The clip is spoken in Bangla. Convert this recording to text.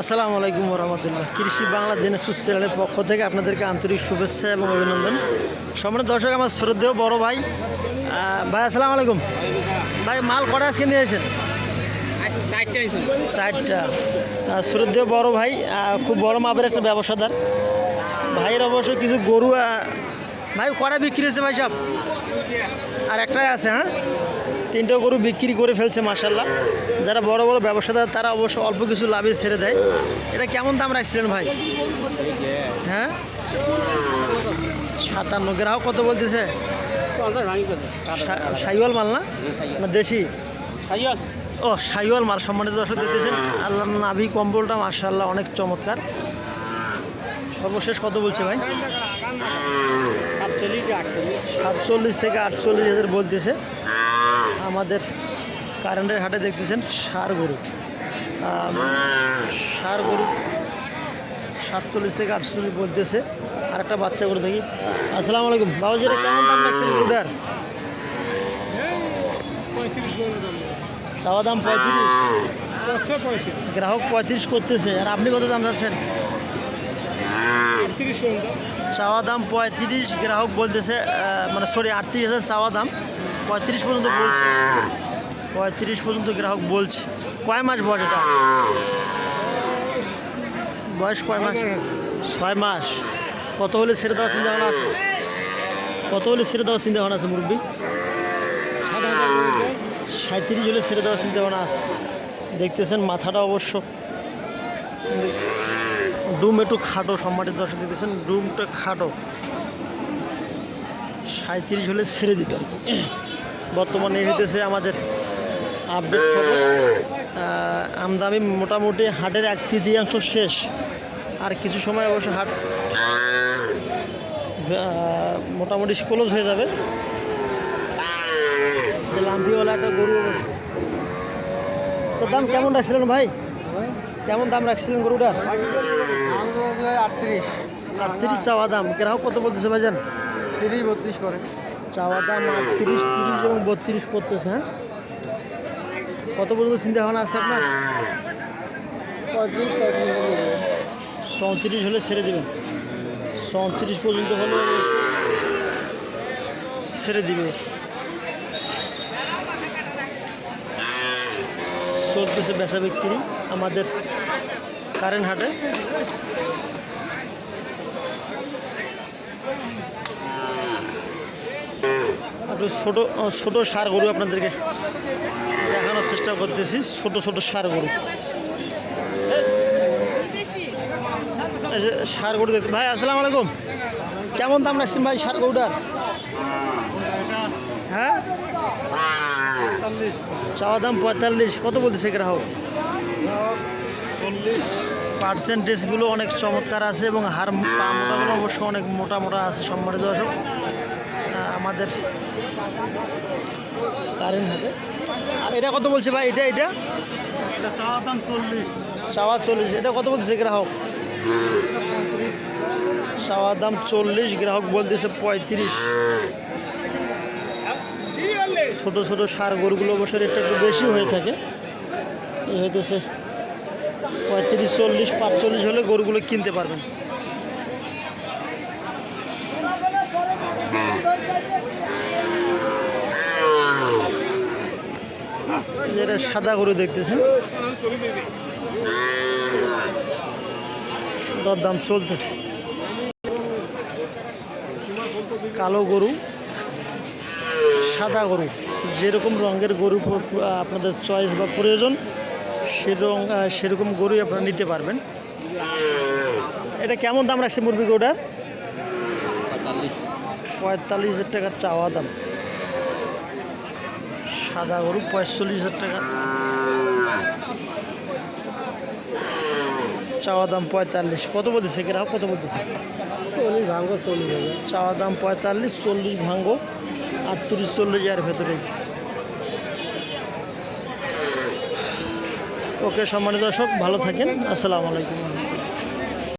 আসসালামু আলাইকুম রহমতুল্লাহ কৃষি বাংলা দিনাজপুর চ্যানেলের পক্ষ থেকে আপনাদেরকে আন্তরিক শুভেচ্ছা এবং অভিনন্দন। সম্মানিত দর্শক আমার শ্রদ্ধেয় বড় ভাই ভাই আসসালামু আলাইকুম। ভাই মাল কটা আজকে নিয়েছেন ষাটটা শ্রদ্ধেয় বড় ভাই খুব বড় মাপের একটা ব্যবসাদার। ভাইয়ের অবশ্য কিছু গরু ভাই কটা বিক্রি হয়েছে ভাই সব? আর একটাই আছে হ্যাঁ? তিনটা গরু বিক্রি করে ফেলছে মাসাল্লাহ যারা বড় বড় ব্যবসাদার, তারা অবশ্য অল্প কিছু লাভে ছেড়ে দেয়। এটা কেমন দাম রাখছিলেন ভাই? হ্যাঁ? সাতান্ন গ্রাহক কত বলতেছে? সাইওয়াল মাল না? দেশি? ও সাইওয়াল মাল সম্মানিত দর্শক দেখতেছেন। আল্লাহ নাভি কম্বলটা মার্শাল্লাহ অনেক চমৎকার। সর্বশেষ কত বলছে ভাই? সাতচল্লিশ থেকে আটচল্লিশ হাজার বলতেছে। আমাদের কারেন্টের হাটে দেখতেছেন সার গরু। সার গরু সাতচল্লিশ থেকে আটচল্লিশ বলতেছে। আর একটা বাচ্চা গরু দেখি। আসসালামু আলাইকুম। এটা কেমন দাম রাখছেন গরুটার? চাওয়া দাম পঁয়ত্রিশ। গ্রাহক পঁয়ত্রিশ করতেছে। আর আপনি কত দাম চাচ্ছেন? চাওয়া দাম পঁয়ত্রিশ, গ্রাহক বলতেছে মানে সরি, আটত্রিশ হাজার চাওয়া দাম। পঁয়ত্রিশ পর্যন্ত বলছে। পঁয়ত্রিশ পর্যন্ত গ্রাহক বলছে। কয় মাস বয়স এটা বয়স কয় মাস? ছয় মাস। কত হলে ছেড়ে দেওয়ার চিন্তা ভাবনা আছে? কত হলে ছেড়ে দেওয়ার চিন্তা ভাবনা আছে, মুরব্বী? সাঁত্রিশ হলে ছেড়ে দেওয়ার চিন্তা ভাবনা আছে। দেখতেছেন মাথাটা অবশ্য। ডুম একটু খাটো, সম্মানিত দর্শক দেখতেছেন, ডুমটা খাটো। সাঁত্রিশ হলে ছেড়ে দিতে আর কি বর্তমানে হইতেছে আমাদের আপডেট খবর আমদামি মোটামুটি হাটের এক তৃতীয়াংশ শেষ। আর কিছু সময় অবশ্য হাট মোটামুটি ক্লোজ হয়ে যাবে। লাম্পিওয়ালা একটা গরু অবশ্য। তোর দাম কেমন রাখছিলেন ভাই? কেমন দাম রাখছিলেন গরুটা আটত্রিশ। আটত্রিশ চাওয়া দাম। গ্রাহক কত বলতেছে ভাইজান? তিরিশ বত্রিশ করে। চাওয়া দাম আটত্রিশ বত্রিশ করতেছে হ্যাঁ? কত পর্যন্ত চিন্তা ভাবনা আছে আপনার? পঁয়ত্রিশ, চৌত্রিশ হলে ছেড়ে দেবেন। চৌত্রিশ পর্যন্ত হলে ছেড়ে দিবে। চলতেছে বেচা বিক্রি আমাদের কারেন্ট হাটে একটু ছোটো ছোটো সার গরু আপনাদেরকে দেখানোর চেষ্টা করতেছি। ছোট ছোট সার গরু। সার গরু দেখতে ভাই, আসসালামু আলাইকুম। কেমন দাম রাখছেন ভাই সার গরুটার? হ্যাঁ? চাওয়া দাম পঁয়তাল্লিশ। কত বলতেছে গ্রাহক? পার্সেন্টেজগুলো অনেক চমৎকার আছে এবং হার পা অবশ্য অনেক মোটা মোটা আছে সম্মানিত দর্শক। আমাদের কারেন্ট হাতে আর এটা কত বলছে ভাই? এটা এটা? দাম চল্লিশ। এটা কত বলতেছে গ্রাহক? সাওয়া দাম চল্লিশ গ্রাহক বলতেছে পঁয়ত্রিশ। ছোট ছোট সার গরুগুলো অবশ্যই রেটটা একটু বেশি হয়ে থাকে। এই হইতেছে পঁয়ত্রিশ চল্লিশ পাঁচচল্লিশ হলে গরুগুলো কিনতে পারবেন। সাদা গরু দেখতেছেন। দরদাম চলতেছে। কালো গরু, সাদা গরু, যেরকম রঙের গরু আপনাদের চয়েস বা প্রয়োজন সেরকম সেরকম গরুই আপনারা নিতে পারবেন। এটা কেমন দাম রাখছে মুরগি গরুটার? পঁয়তাল্লিশ হাজার টাকা চাওয়া দাম। সাদা গরু পঁয়তাল্লিশ হাজার টাকা। চাওয়া দাম পঁয়তাল্লিশ। কত বলতেছে গ্রাহক কত বলতেছে? চল্লিশ ভাঙ্গ চল্লিশ চাওয়া দাম পঁয়তাল্লিশ চল্লিশ ভাঙ্গো আটত্রিশ চল্লিশ এর ভেতরেই ওকে সম্মানিত দর্শক ভালো থাকেন। আসসালামু আলাইকুম।